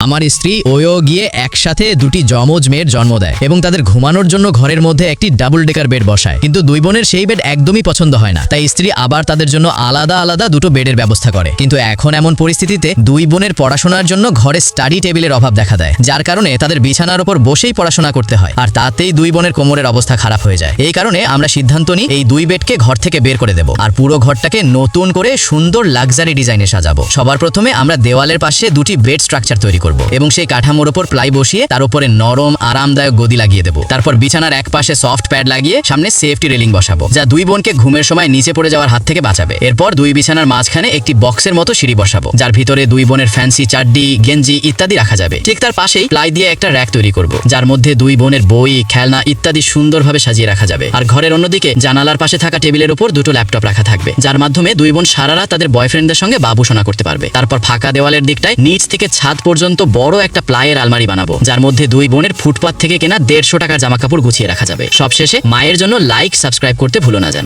আমার স্ত্রী ওয়ো গিয়ে একসাথে দুটি যমজ মেয়ের জন্ম দেয় এবং তাদের ঘুমানোর জন্য ঘরের মধ্যে একটি ডাবল ডেকার বেড বসায়। কিন্তু দুই বোনের সেই বেড একদমই পছন্দ হয় না। তাই স্ত্রী আবার তাদের জন্য আলাদা আলাদা দুটো বেডের ব্যবস্থা করে। কিন্তু এখন এমন পরিস্থিতিতে দুই বোনের পড়াশোনার জন্য ঘরে স্টাডি টেবিলের অভাব দেখা দেয়, যার কারণে তাদের বিছানার ওপর বসেই পড়াশোনা করতে হয়। আর তাতেই দুই বোনের কোমরের অবস্থা খারাপ হয়ে যায়। এই কারণে আমরা সিদ্ধান্ত নিই এই দুই বেডকে ঘর থেকে বের করে দেব। আর পুরো ঘরটাকে নতুন করে সুন্দর লাক্সারি ডিজাইনে সাজাবো। সবার প্রথমে আমরা দেওয়ালের পাশে দুটি বেড স্ট্রাকচার তৈরি করব। এবং সেই কাঠামোর উপর প্লাই বসিয়ে তার উপরে নরম, আরামদায়ক গদি লাগিয়ে দেবো। তারপর বিছানার এক পাশে সফট প্যাড লাগিয়ে সামনে সেফটি রেলিং বসাবো, যা দুই বোনকে ঘুমের সময় নিচে পড়ে যাওয়ার হাত থেকে বাঁচাবে। এরপর দুই বিছানার মাঝখানে একটি বক্সের মতো সিঁড়ি বসাবো, যার ভিতরে দুই বোনের ফ্যান্সি চাড্ডি, গেঞ্জি ইত্যাদি রাখা যাবে। ঠিক তার পাশেই প্লাই দিয়ে একটা র্যাক তৈরি করব, যার মধ্যে দুই বোনের বই, খেলনা ইত্যাদি সুন্দরভাবে সাজিয়ে রাখা যাবে। আর ঘরের অন্যদিকে জানালার পাশে থাকা টেবিলের উপর দুটো ল্যাপটপ রাখা থাকবে, যার মাধ্যমে দুই বোন সারারা তাদের বয়ফ্রেন্ডদের সঙ্গে বাবুসোনা করতে পারবে। তারপর ফাঁকা দেওয়ালের দিকটায় নিচ থেকে ছাদ পর্যন্ত বড় একটা প্লাইয়ের আলমারি বানাবো, যার মধ্যে দুই বোনের ফুটপাত থেকে কেনা দেড়শো টাকার জামাকাপড় গুছিয়ে রাখা যাবে। সবশেষে মায়ের জন্য লাইক সাবস্ক্রাইব করতে ভুলো না যান।